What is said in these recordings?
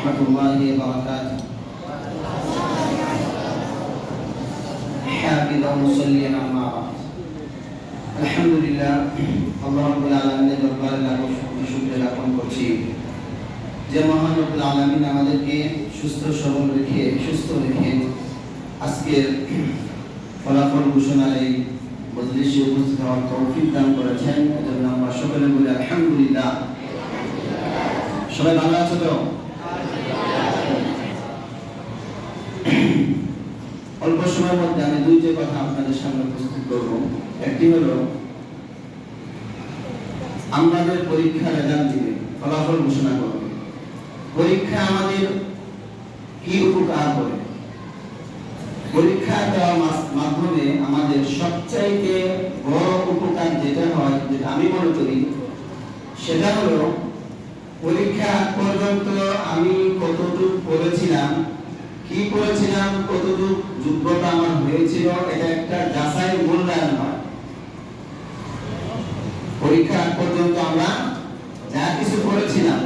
ورحمة الله وبركاته حافظا مصليا أما بعد الحمد لله আল্লাহ রাব্বুল আলামিনের দরবারে লাখো শুকরিয়া জ্ঞাপন করছি যে মহান রব্বুল আলামিন আমাদেরকে সুস্থ সবল রেখে সুস্থ রেখে আজকের ফলাফল ঘোষণার এই মজলিসে উপস্থিত হওয়ার তৌফিক দান করেছেন এজন্য আমরা সকলে বলি আলহামদুলিল্লাহ সবাই ভালো আছো তো অল্প সময়ের মধ্যে আমি দুইটি কথা আপনাদের সামনে প্রস্তুত করব। একটি হলো, আমাদের পরীক্ষা রেজাল্ট দিবে ফলাফল ঘোষণা করবে। পরীক্ষা আমাদের কি উপকার করে? পরীক্ষা দেওয়ার মাধ্যমে আমাদের সবচাইতে বড় উপকার যেটা হয়, যেটা আমি মনে করি, সেটা হলো, পরীক্ষা পর্যন্ত আমি কতটুকু পড়েছিলাম, কি পড়েছিলাম কতটুকু যোগ্যতা আমার হয়েছিল, এটা একটা যাচাই মূল্যায়ন হয় পরীক্ষা পর্যন্ত আমরা যা কিছু পড়েছিলাম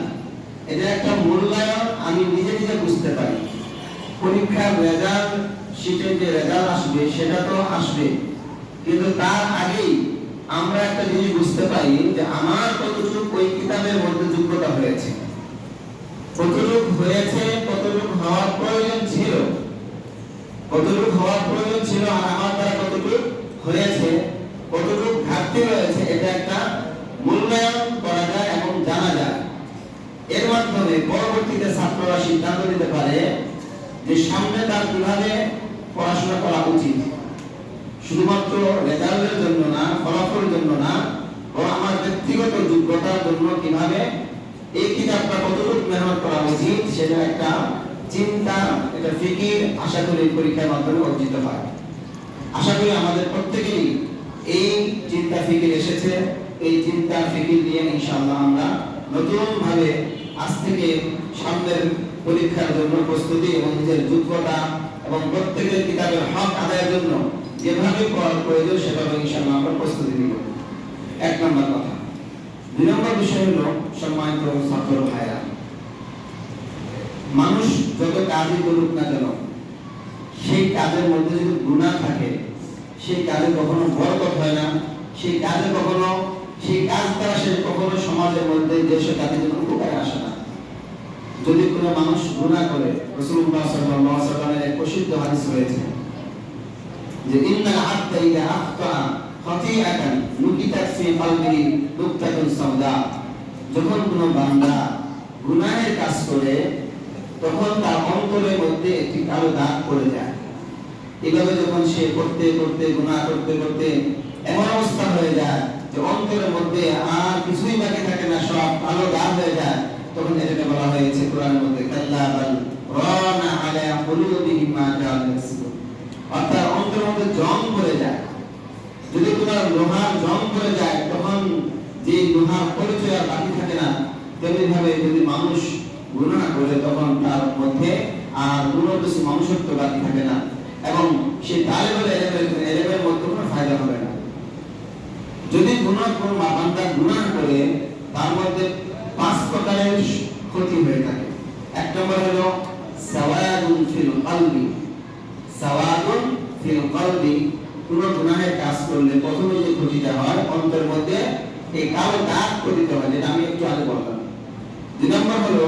এটা একটা মূল্যায়ন আমি নিজে নিজে বুঝতে পারি। পরীক্ষার রেজাল্ট শীতের যে রেজাল্ট আসবে, সেটা তো আসবে। কিন্তু তার আগেই আমরা একটা জিনিস বুঝতে পারি যে আমার কতটুকু ওই কিতাবের মধ্যে যোগ্যতা হয়েছে। কতটুকু হয়েছে, কতটুকু হওয়ার কতটুকু হওয়ার প্রয়োজন ছিল আর আমার দ্বারা কতটুকু হয়েছে, কতটুকু ঘাটতি রয়েছে, এটা একটা মূল্যায়ন করা যায় এবং জানা যায়। এর মাধ্যমে পরবর্তীতে ছাত্ররা সিদ্ধান্ত নিতে পারে যে সামনে তার কীভাবে পড়াশোনা করা উচিত। শুধুমাত্র রেজাল্টের জন্য না, ফলাফলের জন্য না, বরং আমার ব্যক্তিগত যোগ্যতার জন্য কীভাবে এই কিতাবটা কতটুকু মেহনত করা উচিত, সেটা একটা চিন্তা একটা ফিকির, আশা করি পরীক্ষার মাধ্যমে অর্জিত হয়। আশা করি আমাদের প্রত্যেকেরই এই চিন্তা ফিকির এসেছে। এই চিন্তা ফিকির নিয়ে ইনশাআল্লাহ আমরা নতুন আজ থেকে সামনের পরীক্ষার জন্য প্রস্তুতি এবং নিজের যোগ্যতা এবং প্রত্যেকের কিতাবের হক আদায়ের জন্য যেভাবে পড়ার প্রয়োজন সেভাবে ইনশাআল্লাহ আমরা প্রস্তুতি নিব। এক নম্বর কথা। দুই নম্বর বিষয় হলো সম্মানিত ছাত্র ভাইরা মানুষ যত কাজই করুক না কেন, সেই কাজের মধ্যে যদি গুণা থাকে, সেই কাজে কখনো বরকত হয় না, সেই কাজে কখনো, সেই কাজ দ্বারা সে কখনো সমাজের মধ্যে দেশে তাদের জন্য উপকারে আসে না। যদি কোনো মানুষ গুণা করে এক প্রসিদ্ধ রয়েছে যে, ইন্নাল আবদা ইযা আখতা খাতিআতান যখন কোনো বান্দা গুনাহের কাজ করে তখন তার অন্তরের মধ্যে একটি কালো দাগ পড়ে যায়। এভাবে যখন সে করতে করতে, গুনাহ করতে করতে এমন অবস্থা হয়ে যায় যে অন্তরের মধ্যে আর কিছুই বাকি থাকে না, সব কালো দাগ হয়ে যায়, তখন এটাকে বলা হয়েছে কোরআনের মধ্যে, কাল্লা বাল রানা কুলুবিহিম মা অর্থাৎ অন্তরের মধ্যে জং পড়ে যায়। যদি তোমার লোহার জং পড়ে যায়, তখন যে লোহার পরিচয় আর বাকি থাকে না তেমনি ভাবে যদি মানুষ গুনাহ করে তখন তার মধ্যে আর কোনো কিছু মানুষত্ব বাকি থাকে না। এবং সে তালেবের এলেমের এলেমের মধ্যে কোনো ফায়দা হবে না। যদি গুনাহ কোনো বান্দা গুনাহ করে, তার মধ্যে পাঁচ প্রকারের ক্ষতি হয়ে থাকে। এক নম্বর হলো সাওয়াদুন ফিল কলবি। সাওয়াদুন ফিল কলবি, কোন গুনাহের কাজ করলে প্রথমে যে ক্ষতিটা হয়, অন্তরের মধ্যে এই কালো দাগ পতিত হয়, যেটা আমি একটু আগে বললাম। দুই নম্বর হলো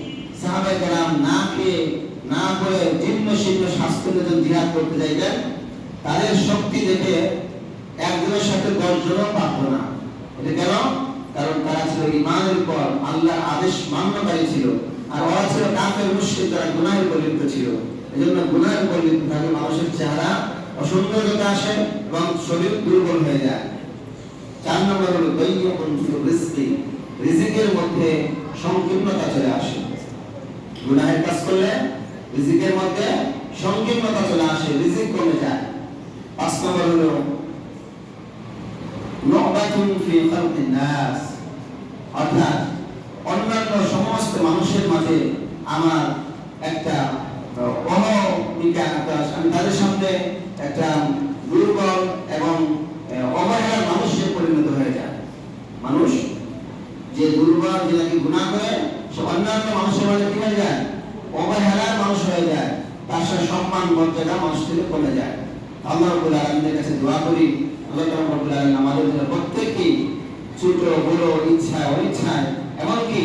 না খেয়ে, না করে জীর্ণ শীর্ণ জিহাদ করতে তাদের শক্তি দেখে একজনের সাথে দশজনও না। এটা কেন? কারণ তারা ছিল ইমানের উপর আল্লাহর আদেশ মান্যকারী ছিল, আর ওরা ছিল কাফের, মুশরিক, যারা গুনাহে পরিলিপ্ত ছিল। এজন্য গুনাহে পরিলিপ্ত থাকে মানুষের চেহারা অসৌন্দর্যতা আসে এবং শরীর দুর্বল হয়ে যায়। চার নম্বর হলো রিজকি রিজিকের মধ্যে সংকীর্ণতা চলে আসে। গুনাহের কাজ করলে রিজিকের মধ্যে সংকীর্ণতা চলে আসে, রিজিক কমে যায়। পাঁচ নম্বর হলো ফি খালকিন নাস। অর্থাৎ অন্যান্য সমস্ত মানুষের মাঝে আমার একটা অহমিকা আমি তাদের সামনে একটা দুর্বল এবং অবহেলার মানুষে পরিণত হয়ে যায়। মানুষ যে দুর্বল, যে নাকি গুণা করে অন্যান্য মানুষের মাঝে কি হয়ে যায়, অবহেলার মানুষ হয়ে যায়, তার সাথে সম্মান, মর্যাদা মানুষ থেকে কমে যায়। আল্লাহ রব্বুল আলমীর কাছে দোয়া করি, আল্লাহ রব্বুল আলমিন আমাদের জন্য প্রত্যেককেই ছোট, বড়, ইচ্ছায়, অনিচ্ছায়, এমনকি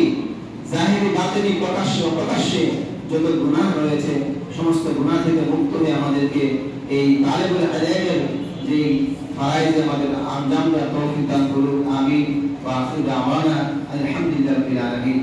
জাহিরি, বাতিনি, প্রকাশ্য প্রকাশ্যে যত গুনাহ রয়েছে, সমস্ত গুনাহ থেকে মুক্ত হয়ে আমাদেরকে এই তালেবুল আলাইমের যে ফারাইজ আমাদের আঞ্জাম দেওয়ার তৌফিক দান করুন, আমিন, ওয়া আখির দাওয়ানা, আলহামদুলিল্লাহি